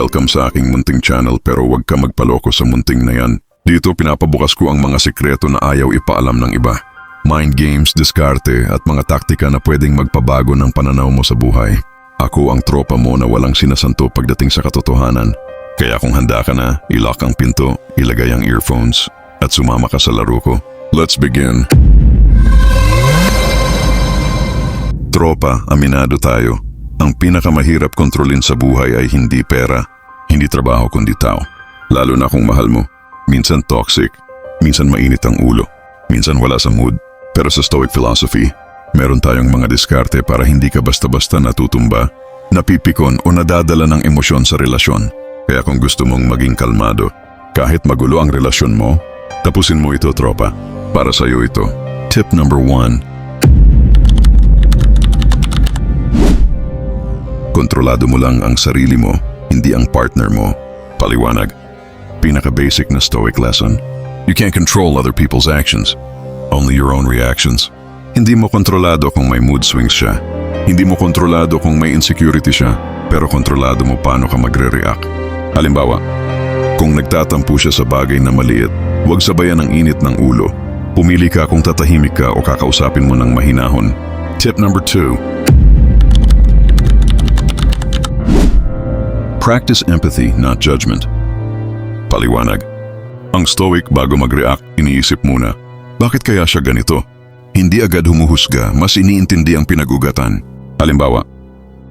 Welcome sa aking munting channel pero huwag ka magpaloko sa munting na yan. Dito pinapabukas ko ang mga sikreto na ayaw ipaalam ng iba. Mind games, diskarte at mga taktika na pwedeng magpabago ng pananaw mo sa buhay. Ako ang tropa mo na walang sinasanto pagdating sa katotohanan. Kaya kung handa ka na, ilock ang pinto, ilagay ang earphones, at sumama ka sa laro ko. Let's begin. Tropa, aminado tayo. Ang pinakamahirap kontrolin sa buhay ay hindi pera, hindi trabaho kundi tao. Lalo na kung mahal mo. Minsan toxic, minsan mainit ang ulo, minsan wala sa mood. Pero sa Stoic philosophy, meron tayong mga diskarte para hindi ka basta-basta natutumba, napipikon o nadadala ng emosyon sa relasyon. Kaya kung gusto mong maging kalmado, kahit magulo ang relasyon mo, tapusin mo ito tropa. Para sa'yo ito. Tip number one, Kontrolado mo lang ang sarili mo, hindi ang partner mo. Paliwanag. Pinaka-basic na stoic lesson. You can't control other people's actions. Only your own reactions. Hindi mo kontrolado kung may mood swings siya. Hindi mo kontrolado kung may insecurity siya. Pero kontrolado mo paano ka magre-react. Halimbawa, kung nagtatampo siya sa bagay na maliit, huwag sabayan ng init ng ulo. Pumili ka kung tatahimik ka o kakausapin mo ng mahinahon. Tip number two. Practice empathy, not judgment. Paliwanag. Ang stoic bago mag-react, iniisip muna. Bakit kaya siya ganito? Hindi agad humuhusga, mas iniintindi ang pinagugatan. Halimbawa,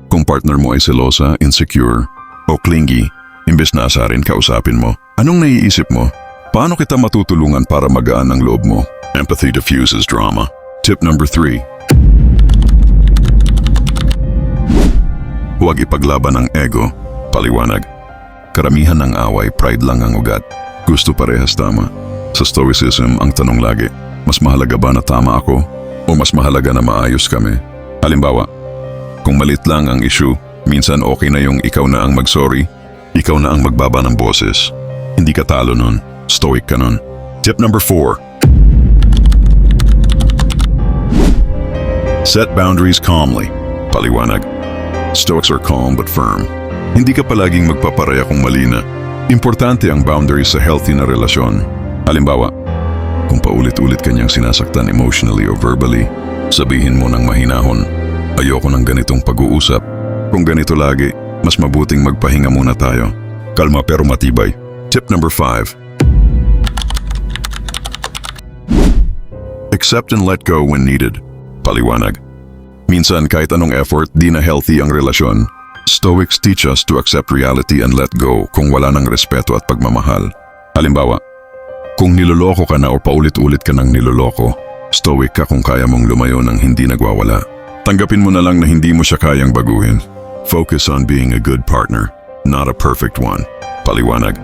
kung partner mo ay selosa, insecure, o clingy, imbes na asarin kausapin mo, anong naiisip mo? Paano kita matutulungan para magaan ang loob mo? Empathy diffuses drama. Tip number three. Huwag ipaglaban ang ego. Paliwanag. Karamihan ng away, pride lang ang ugat. Gusto parehas tama. Sa stoicism, ang tanong lagi, mas mahalaga ba na tama ako o mas mahalaga na maayos kami? Halimbawa, kung malit lang ang issue, minsan okay na yung ikaw na ang mag-sorry, ikaw na ang magbaba ng boses. Hindi ka talo nun, stoic ka nun. Tip number four. Set boundaries calmly. Paliwanag. Stoics are calm but firm. Hindi ka palaging magpaparaya kung mali na. Importante ang boundaries sa healthy na relasyon. Halimbawa, kung paulit-ulit kanyang sinasaktan emotionally or verbally, sabihin mo ng mahinahon, ayoko ng ganitong pag-uusap. Kung ganito lagi, mas mabuting magpahinga muna tayo. Kalma pero matibay. Tip number 5. Accept and let go when needed. Paliwanag. Minsan kahit anong effort, di na healthy ang relasyon. Stoics teach us to accept reality and let go kung wala ng respeto at pagmamahal. Halimbawa, kung niloloko ka na o paulit-ulit ka ng niloloko, stoic ka kung kaya mong lumayo ng hindi nagwawala. Tanggapin mo na lang na hindi mo siya kayang baguhin. Focus on being a good partner, not a perfect one. Paliwanag.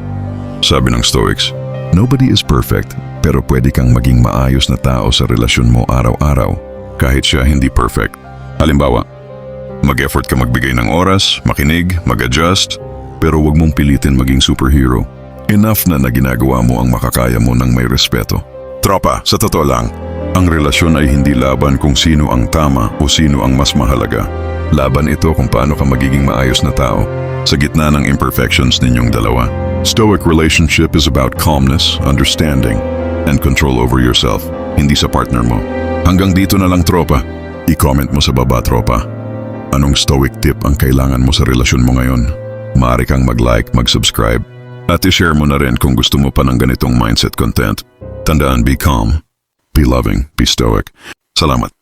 Sabi ng Stoics, Nobody is perfect, pero pwede kang maging maayos na tao sa relasyon mo araw-araw, kahit siya hindi perfect. Halimbawa, Mag-effort ka magbigay ng oras, makinig, mag-adjust, pero huwag mong pilitin maging superhero. Enough na na ginagawa mo ang makakaya mo ng may respeto. Tropa, sa totoo lang, ang relasyon ay hindi laban kung sino ang tama o sino ang mas mahalaga. Laban ito kung paano ka magiging maayos na tao sa gitna ng imperfections ninyong dalawa. Stoic relationship is about calmness, understanding, and control over yourself, hindi sa partner mo. Hanggang dito na lang tropa. I-comment mo sa baba tropa. Anong stoic tip ang kailangan mo sa relasyon mo ngayon? Maaari kang mag-like, mag-subscribe, at i-share mo na rin kung gusto mo pa ng ganitong mindset content. Tandaan, be calm, be loving, be stoic. Salamat.